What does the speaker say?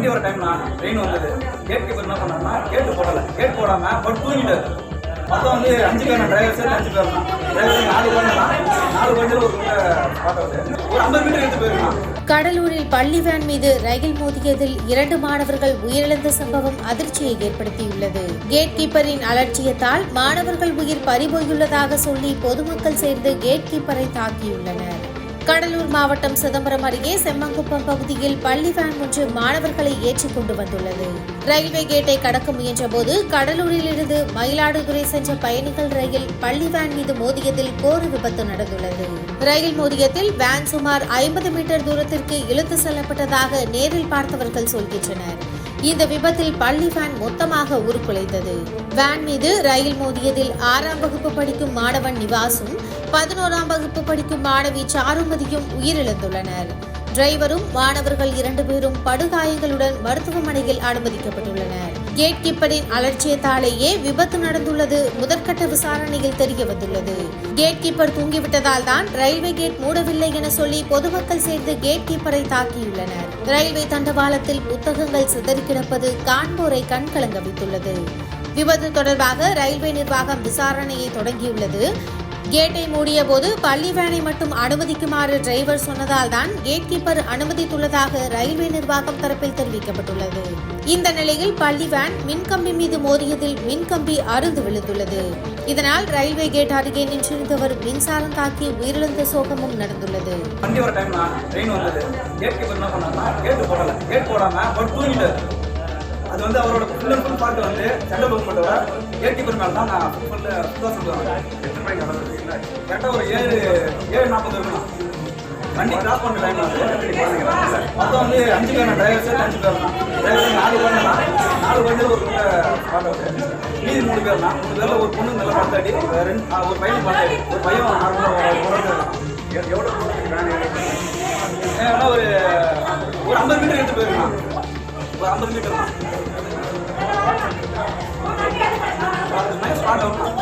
வண்டி வர டைம்னா ட்ரெயின் வந்தது. கேட் கீப்பர் என்ன பண்ணாருன்னா கேட்டு போடல. கேட் போடாம பட் தூங்கிட்டார். மொத்தம் வந்து அஞ்சு பேர் டிரைவர் சேர்த்து அஞ்சு பேர் தான் டிரைவர் நாலு பேர் நாலு பேர் ஒரு ஸ்பாட் ஒரு ஐம்பது மீட்டர் எடுத்து போயிருக்கான் கடலூரில் பள்ளி வேன் மீது ரயில் மோதியதில் இரண்டு மாணவர்கள் உயிரிழந்த சம்பவம் அதிர்ச்சியை ஏற்படுத்தியுள்ளது. கேட் கீப்பரின் அலட்சியத்தால் மாணவர்கள் உயிர் பறிபோயுள்ளதாக சொல்லி பொதுமக்கள் சேர்ந்து கேட் கீப்பரை தாக்கியுள்ளனர். கடலூர் மாவட்டம் சிதம்பரம் அருகே செம்மங்குப்பம் பகுதியில் பள்ளி வேன் ஒன்று மாணவர்களை ஏற்றிக் கொண்டு வந்துள்ளது. ரயில்வே கேட்டை கடக்க முயன்றபோது கடலூரில் இருந்து மயிலாடுதுறை சென்ற பயணிகள் ரயில் பள்ளி வேன் மீது மோதியதில் கோர விபத்து நடந்துள்ளது. ரயில் மோதியத்தில் வேன் சுமார் ஐம்பது மீட்டர் தூரத்திற்கு இழுத்து செல்லப்பட்டதாக நேரில் பார்த்தவர்கள் சொல்கின்றனர். இந்த விபத்தில் பள்ளி வேன் மொத்தமாக உருக்குலைந்தது. வேன் மீது ரயில் மோதியதில் ஆறாம் வகுப்பு படிக்கும் மாணவன் நிவாசும் பதினோராம் வகுப்பு படிக்கும் மாணவி சாருமதியும் உயிரிழந்துள்ளனர். டிரைவரும் மாணவர்கள் இரண்டு பேரும் படுகாயங்களுடன் மருத்துவமனையில் அனுமதிக்கப்பட்டுள்ளனர். கேட் கீப்பரின் அலட்சியத்தாலேயே விபத்து நடந்துள்ளது முதற்கட்ட விசாரணையில் தெரிய வந்துள்ளது கேட் கீப்பர் தூங்கிவிட்டதால் தான் ரயில்வே கேட் மூடவில்லை என சொல்லி பொதுமக்கள் சேர்ந்து கேட் கீப்பரை தாக்கியுள்ளனர். ரயில்வே தண்டவாளத்தில் புத்தகங்கள் சிதறி கிடப்பது காண்போரை கண்கலங்க வைத்துள்ளது. விபத்து தொடர்பாக ரயில்வே நிர்வாகம் விசாரணையை தொடங்கியுள்ளது. கேட்டை மூடிய போது பள்ளி வேனை மட்டும் அனுமதிக்குமாறு டிரைவர் சொன்னதால் தான் கேட் கீப்பர் அனுமதித்துள்ளதாக ரயில்வே நிர்வாகம் தரப்பில் தெரிவிக்கப்பட்டுள்ளது. இந்த நிலையில் பள்ளி வேன் மின்கம்பி மீது மோதியதில் மின்கம்பி அருந்து விழுந்துள்ளது. இதனால் ரயில்வே கேட் அருகே நின்றிருந்தவர் மின்சாரம் தாக்கி உயிரிழந்த சோகமும் நடந்துள்ளது. வண்டி வர டைம்னா ட்ரெயின் வந்தது. கேட் கீப்பர் என்ன பண்ணாருன்னா கேட்டு போடல. கேட் போடாம பட் தூங்கிட்டாரு. அது வந்து அவரோட ஃபுல் அண்ட் ஃபுல் பாட்டு வந்து சென்ட்ரல் கவர்மெண்ட்டோட கேட் கீப்பர் மேலே தான் நான் ஃபுல் ஃபுல்லாக சொல்லுவாங்க எத்தனை மணிக்கு கரெக்டாக ஒரு ஏழு ஏழு நாற்பது இருக்கணும் வண்டி கிராஸ் பண்ணுற டைம் வந்து மொத்தம் வந்து அஞ்சு பேர் டிரைவர் சேர்த்து அஞ்சு பேர் தான் டிரைவர் நாலு பேர் தான் நாலு பேர் ஒரு ஸ்பாட் ஆகுது மீதி மூணு பேர் தான் மூணு பேரில் ஒரு பொண்ணு நல்லா பத்தாடி ரெண்டு ஒரு பையன் பத்தாடி ஒரு பையன் நார்மலாக எவ்வளோ ஏன்னா ஒரு ஒரு ஐம்பது மீட்டர் எடுத்து போயிருக்கான். ஒரு ஐம்பது மீட்டர் தான். Spot out